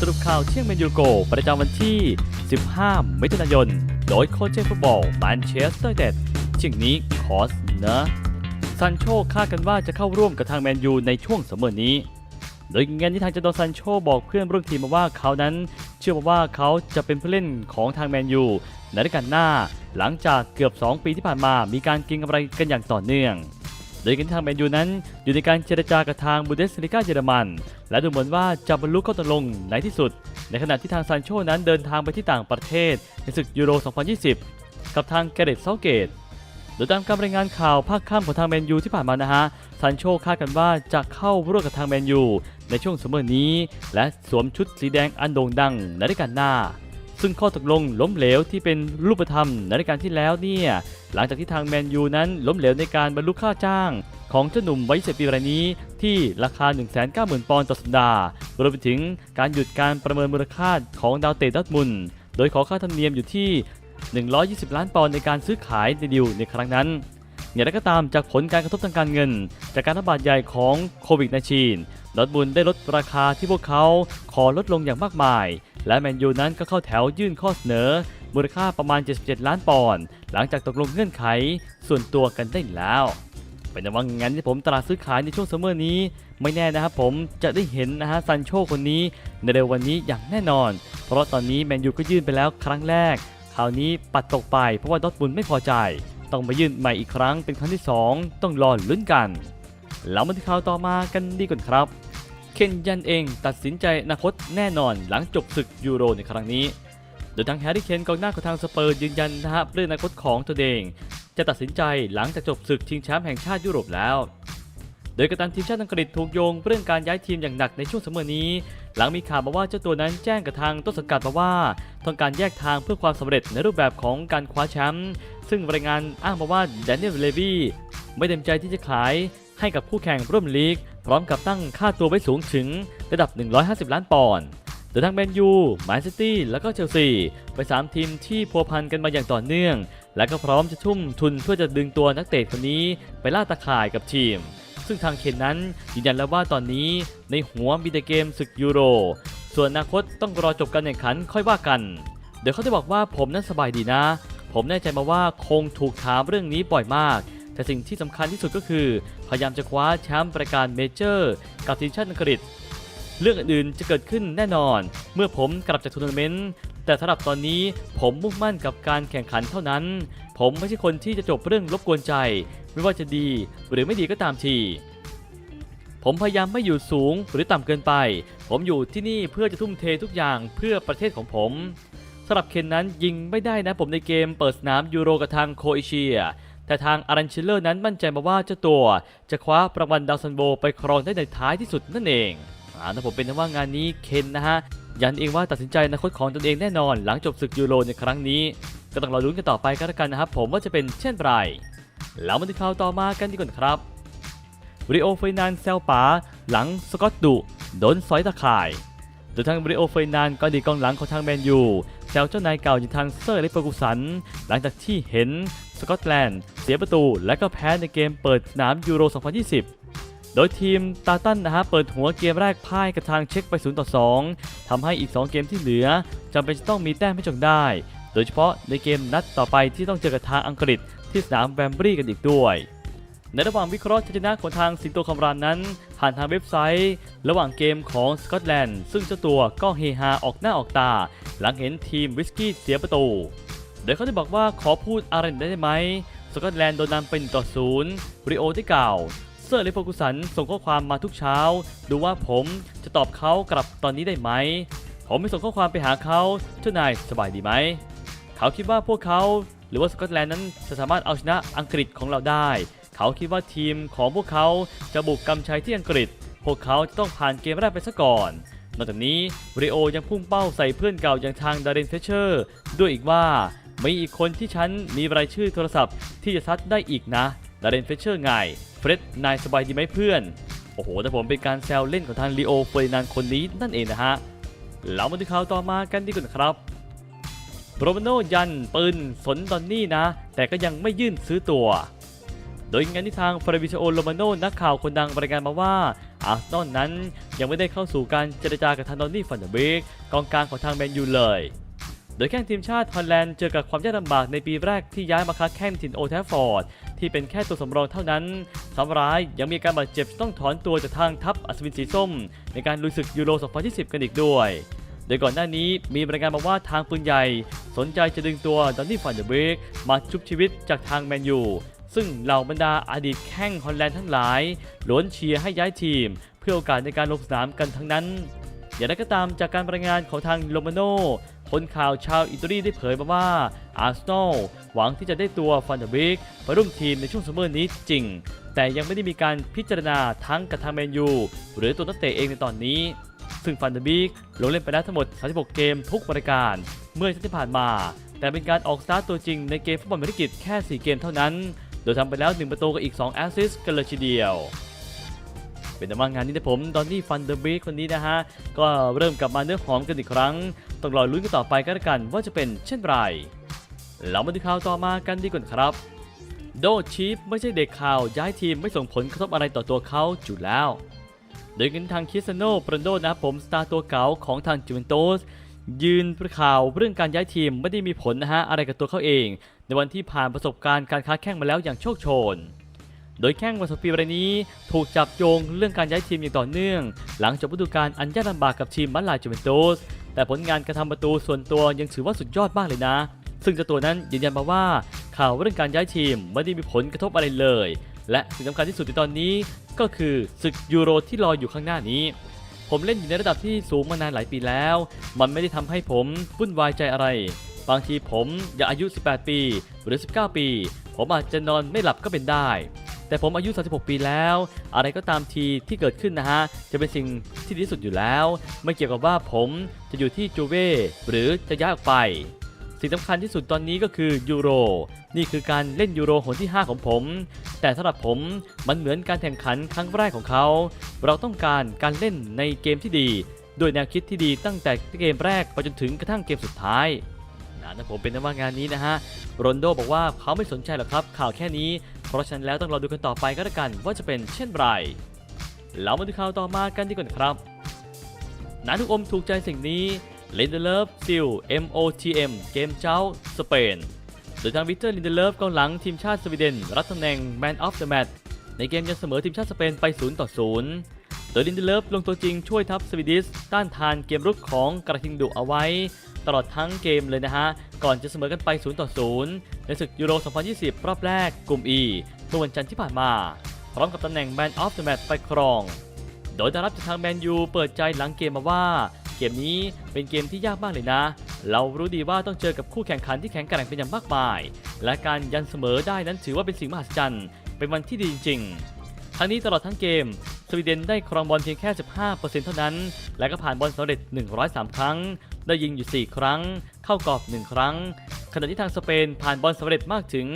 สรุปข่าวเที่ยงเมนยูโก ประจำวันที่ 15 มิถุนายน โดยโค้ชเชฟฟุตบอลแมนเชสเตอร์เดดเที่ยงนี้ขอเสนอซันโชคาดกันว่าจะเข้าร่วมกับทางแมนยูในช่วงสมอนี้ โดยงานที่ทางเจโดซันโชบอกเพื่อนร่วมทีมมาว่าเขานั้น เชื่อว่าเขาจะเป็นผู้เล่นของทางแมนยูในฤดูกาลหน้า หลังจากเกือบ 2 ปีที่ผ่านมามีการกินกำไรกันอย่างต่อเนื่อง โดยกันทางแมนยูนั้นอยู่ในการเจรจากับทางบูเดสลิก้าเยอรมัน และดูเหมือนว่าจะบรรลุข้อตกลงในที่สุด ในขณะที่ทางซานโชนั้นเดินทางไปที่ต่างประเทศ ในศึกยูโร 2020 กับทางแกเรตเซาเกตโดยตามการรายงานข่าวภาคค่ำของทางแมนยูที่ผ่านมานะฮะซานโชคาดกันว่าจะเข้าร่วมกับทางแมนยูในช่วงซัมมอร์นี้ และสวมชุดสีแดงอันโด่งดังในฤดูกาลหน้า ซึ่งข้อตกลงล้มเหลวที่เป็นรูปธรรมในฤดูกาลที่แล้วเนี่ยหลังจากที่ทางแมนยูนั้นล้มเหลวในการบรรลุค่าจ้างของเจ้าหนุ่มวัย20ปีรายนี้ที่ราคา 190,000 ปอนด์ต่อสัปดาห์รวมไปถึงการหยุดการประเมินมูลค่าของดาวเตะดอร์ทมุน โดยขอค่าธรรมเนียมอยู่ที่ 120 ล้านปอนด์ในการซื้อขายในดีลในครั้งนั้นอย่างไรก็ตามจากผลการกระทบทางการเงิน จากการระบาดใหญ่ของโควิด -19 ดอทมุนได้ลดราคาที่พวกเขาขอลดลงอย่างมากมาย และแมนยูนั้นก็เข้าแถวยื่นข้อเสนอ มูลค่าประมาณ 77 ล้านปอนด์หลังจากตกลงเงื่อนไข ส่วนตัวกันได้แล้วเป็นแต่ว่างั้นที่ผมตลาดซื้อขายในช่วงซัมเมอร์นี้ ไม่แน่นะครับผมจะได้เห็นนะฮะซันโชคนนี้ในเร็ววันนี้อย่างแน่นอน เพราะตอนนี้แมนยูก็ยื่นไปแล้วครั้งแรก คราวนี้ปัดตกไปเพราะว่าดอทมุนไม่พอใจ ต้องมายื่นใหม่อีกครั้งเป็นครั้งที่ 2 ต้องรอลุ้นกัน แล้วมาที่ข่าวต่อมากันดีก่อนครับ เคนยันเองตัดสินใจอนาคตแน่นอนหลังจบศึกยูโรในครั้งนี้ โดยทางแฮร์รี่เคนกองหน้าของทางสเปอร์ยืนยันนะฮะเรื่องอนาคตของตัวเอง จะตัดสินใจหลังจากจบศึกชิงแชมป์แห่งชาติยุโรปแล้ว โดยกัปตันทีมชาติอังกฤษถูกโยงเรื่องการย้ายทีมอย่างหนักในช่วงซัมอนี้ หลังมีข่าวมาว่าเจ้าตัวนั้นแจ้งกับทางต้นสังกัดมาว่าต้องการแยกทางเพื่อความสำเร็จในรูปแบบของการคว้าแชมป์ซึ่งรายงานอ้างมาว่าแดเนียลเลวีไม่เต็มใจที่จะขาย ให้กับคู่แข่งร่วมลีก พร้อมกับตั้งค่าตัวไว้สูงถึงระดับ 150 ล้านปอนด์โดยทั้งแมนยูแมนซิตี้และก็เชลซีไปนสามทีมที่พัวพันกันมาอย่างต่อเนื่อง และก็พร้อมจะทุ่มทุนเพื่อจะดึงตัวนักเตะคนนี้ไปล่าตะข่ายกับทีม ซึ่งทางเคนนั้นยืนยันแล้วว่าตอนนี้ในหัวมีแต่เกมศึกยูโร ส่วนอนาคตต้องรอจบการแข่งขันค่อยว่ากัน เดี๋ยวเขาจะบอกว่าผมนั้นสบายดีนะ ผมแน่ใจมาว่าคงถูกถามเรื่องนี้บ่อยมาก แต่สิ่งที่สำคัญที่สุดก็คือ พยายามจะคว้าแชมป์รายการเมเจอร์ กับทีมชาติอังกฤษ เรื่องอื่นๆจะเกิดขึ้นแน่นอน เมื่อผมกลับจากทัวร์นาเมนต์แต่สำหรับตอนนี้ผมมุ่งมั่นกับการแข่งขันเท่านั้น ผมไม่ใช่คนที่จะจบเรื่องรบกวนใจ ไม่ว่าจะดีหรือไม่ดีก็ตามทีผมพยายามไม่อยู่สูงหรือต่ำเกินไป ผมอยู่ที่นี่เพื่อจะทุ่มเททุกอย่างเพื่อประเทศของผมสำหรับเคนนั้นยิงไม่ได้นะผมในเกมเปิดสนามยูโรกับทางโคเอเชีย แต่ทางอารันชิลเลอร์นั้นมั่นใจมาว่าเจ้าตัว จะคว้ารางวัลดาวซันโบไปครองได้ในท้ายที่สุดนั่นเองอาถ้าผมเป็นนะว่างานนี้เคนนะฮะยันเองว่าตัดสินใจอนาคตของตนเองแน่นอนหลังจบศึกยูโรในครั้งนี้ ก็ต้องรอลุ้นกันต่อไปก็แล้วกันนะครับผมว่าจะเป็นเช่นไรแล้วมาที่ข่าวต่อมากันดีกว่าครับริโอเฟยนานเซลป๋าหลังสกอตดุโดนสอยตะข่ายโดยทางบริโอเฟยนานก็ดีกองหลังของทางแมนยูแซวเจ้านายเก่าอย่างทางเซอร์เลเปอร์กูสัน หลังจากที่เห็น กอตแลนด์ เสียประตูและก็แพ้ในเกมเปิดสนามยูโร 2020 โดยทีมตาตันนะฮะเปิดหัวเกมแรกพ่ายกับทางเช็คไป0ต่อ2ทำให้อีก 2 เกมที่เหลือจำเป็นจะต้องมีแต้มให้จงได้ โดยเฉพาะในเกมนัดต่อไปที่ต้องเจอกับทางอังกฤษที่สนามแวมบรีกันอีกด้วยในระหว่างวิเคราะห์ชัยชนะของทางสิงโตคำรานนั้น ผ่านทางเว็บไซต์ ระหว่างเกมของสกอตแลนด์ ซึ่งเจ้าตัวก็เฮฮาออกหน้าออกตา หลังเห็นทีมวิสกี้เสียประตู โดยเขาได้บอกว่าขอพูดอะไรได้ไหมสกอตแลนด์โดนนำเป็นต่อศูนย์ริโอได้กล่าวเซอร์เลโฟกุสันส่งข้อความมาทุกเช้า ดูว่าผมจะตอบเขากลับตอนนี้ได้ไหม ผมไม่ส่งข้อความไปหาเขาเจ้านายสบายดีไหม เขาคิดว่าพวกเขาหรือว่าสกอตแลนด์นั้นจะสามารถเอาชนะอังกฤษของเราได้ เขาคิดว่าทีมของพวกเขาจะบุกกำชัยที่อังกฤษ พวกเขาจะต้องผ่านเกมแรกไปซะก่อน นอกจากนี้ริโอยังพุ่งเป้าใส่เพื่อนเก่าอย่างทางดารินเฟเชอร์ ด้วยอีกว่า มีอีกคนที่ฉันมีรายชื่อโทรศัพท์ที่จะซัดได้อีกนะดารินเฟเชอร์ไงเฟร็ดนายสบายดีไหมเพื่อน โอ้โห แต่ผมเป็นการแซวเล่นของทางลีโอเฟอร์นานคนนี้นั่นเองนะฮะแล้วมาดูข่าวต่อมากันดีกว่าครับโรมาโนยันปืนสนดอนนี่นะ แต่ก็ยังไม่ยื่นซื้อตัว โดยงานที่ทางฟราบิชโอโรมาโนนักข่าวคนดังรายงานมาว่าอาร์เซนอลนั้นยังไม่ได้เข้าสู่การเจรจากับทางดอนนี่ฟันเดอร์เบกกองกลางของทางแมนยูเลย โดยแข่งทีมชาติฮอลแลนด์เจอกับความยากลำบากในปีแรกที่ย้ายมาค้าแข่งถิ่นโอแทฟฟอร์ด ที่เป็นแค่ตัวสำรองเท่านั้นสำร้ายยังมีการบาดเจ็บต้องถอนตัวจากทางทัพอัศวินสีส้ม ในการลุยศึกยูโร 2020 กันอีกด้วย โดยก่อนหน้านี้มีรายงานมาว่าทางปืนใหญ่ สนใจจะดึงตัวดอนนี่ฟันเดอร์เบกมาชุบชีวิตจากทางแมนยูซึ่งเหล่าบรรดาอดีตแข้งฮอลแลนด์ทั้งหลายล้วนเชียร์ให้ย้ายทีม เพื่อโอกาสในการลงสนามกันทั้งนั้น อย่างไรก็ตามจากการรายงานของทางโรมาโน คนข่าวชาวอิตาลีได้เผยมาว่าอาร์เซนอลหวังที่จะได้ตัวฟันเดอร์เบกมาร่วมทีมในช่วงซัมเมอร์นี้จริง แต่ยังไม่ได้มีการพิจารณาทั้งกับทางแมนยูหรือตัวนักเตะเองในตอนนี้ ซึ่งฟันเดอร์บิกลงเล่นไปแล้วทั้งหมด 36 เกมทุกรายการ เมื่อที่ผ่านมา แต่เป็นการออกสตาร์ตตัวจริงในเกมฟุตบอลภารกิจแค่ 4 เกมเท่านั้น โดยทำไปแล้ว 1 ประตูกับอีก 2 แอสซิสต์กันเลยทีเดียว เป็นแต่ว่างานนี้นะผมดอนนี่ฟันเดอร์บิกคนนี้นะฮะ ก็เริ่มกลับมาเนื้อหอมกันอีกครั้ง ต้องรอลุ้นกันต่อไปกันละกันว่าจะเป็นเช่นไรเรามาดูข่าวต่อมากันดีกว่าครับ โดชีฟไม่ใช่เด็กข่าวย้ายทีมไม่ส่งผลกระทบอะไรต่อตัวเขาจุดแล้ว โดยกันทางคิสโนโปรนโดนะครับผมสตาร์ตัวเก่าของทางจูเวนตุสยืนประข่าวเรื่องการย้ายทีมไม่ได้มีผลนะฮะอะไรกับตัวเขาเอง ในวันที่ผ่านประสบการณ์การค้าแข่งมาแล้วอย่างโชคโชน โดยแข้งวันสปีรายนี้ถูกจับโยงเรื่องการย้ายทีมอย่างต่อเนื่อง หลังจบฤดูกาลอันยากลำบากกับทีมมัลลาจูเวนตุสแต่ผลงานการทำประตูส่วนตัวยังถือว่าสุดยอดมากเลยนะ ซึ่งเจ้าตัวนั้นยืนยันมาว่าข่าวเรื่องการย้ายทีมไม่ได้มีผลกระทบอะไรเลย และสิ่งสำคัญที่สุดในตอนนี้ ก็คือศึกยูโรที่รออยู่ข้างหน้านี้ ผมเล่นอยู่ในระดับที่สูงมานานหลายปีแล้ว มันไม่ได้ทำให้ผมวุ่นวายใจอะไร บางทีผมอยากอายุ 18 ปี หรือ 19 ปี ผมอาจจะนอนไม่หลับก็เป็นได้ แต่ผมอายุ 36 ปีแล้ว อะไรก็ตามทีที่เกิดขึ้นนะฮะ จะเป็นสิ่งที่ดีที่สุดอยู่แล้ว ไม่เกี่ยวกับว่าผมจะอยู่ที่จูเว่หรือจะย้ายออกไป สิ่งสำคัญที่สุดตอนนี้ก็คือยูโร นี่คือการเล่นยูโรหนที่ 5 ของผม แต่สำหรับผมมันเหมือนการแข่งขันครั้งแรกของเขา เราต้องการการเล่นในเกมที่ดีด้วยแนวคิดที่ดีตั้งแต่เกมแรกไปจนถึงกระทั่งเกมสุดท้าย นะผมเป็นนะว่างานนี้นะฮะโรนโดบอกว่าเขาไม่สนใจหรอกครับ ข่าวแค่นี้ เพราะฉะนั้นแล้วต้องรอดูกันต่อไปก็แล้วกันว่าจะเป็นเช่นไรเรามาดูข่าวต่อมากันดีกว่าครับนาทุกอมถูกใจสิ่งนี้ลินเดเลฟซิล MOTM เกมเจ้า สเปน โดยทางวิเตอร์ลินเดเลฟกองหลังทีมชาติสวีเดน รับตำแหน่ง Man of the Match ในเกมยันเสมอทีมชาติสเปนไป 0 ต่อ 0 โดยลินเดเลฟลงตัวจริงช่วยทัพสวีดิสต้านทานเกมรุกของกระทิงดุเอาไว้ ตลอดทั้งเกมเลยนะฮะ ก่อนจะเสมอกันไป 0 ต่อ 0 ในศึกยูโร 2020 รอบแรกกลุ่ม E เมื่อวันจันทร์ที่ผ่านมา พร้อมกับตำแหน่ง Man of the Match ไปครอง โดยดารับจากทางแมนยูเปิดใจหลังเกมมาว่า เกมนี้เป็นเกมที่ยากมากเลยนะ เรารู้ดีว่าต้องเจอกับคู่แข่งขันที่แข็งแกร่งเป็นอย่างมากมาย และการยันเสมอได้นั้นถือว่าเป็นสิ่งมหัศจรรย์ เป็นวันที่ดีจริงๆทั้งนี้ตลอดทั้งเกม สวีเดนได้ครองบอลเพียงแค่ 15%เท่านั้น และก็ผ่านบอลสำเร็จ 103 ครั้ง ได้ยิงอยู่ 4 ครั้ง เข้ากรอบ 1 ครั้ง ขณะที่ทางสเปนผ่านบอลสำเร็จมากถึง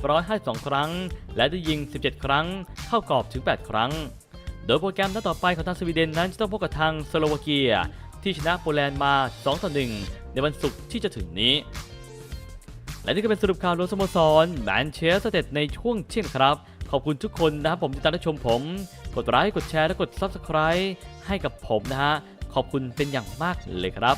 852 ครั้ง และได้ยิง 17 ครั้ง เข้ากรอบถึง 8 ครั้ง โดยโปรแกรมนัดต่อไปของทางสวีเดนนั้นจะต้องพบกับทางสโลวาเกีย ที่ชนะโปแลนด์มา 2 ต่อ 1 ในวันศุกร์ที่จะถึงนี้ และนี่ก็เป็นสรุปข่าวรวมสโมสรแมนเชสเตอร์ในช่วงเที่ยงครับ ขอบคุณทุกคนนะครับผมที่ตามรับชมผม กดไลค์กดแชร์และกด Subscribe ให้กับผมนะฮะขอบคุณเป็นอย่างมากเลยครับ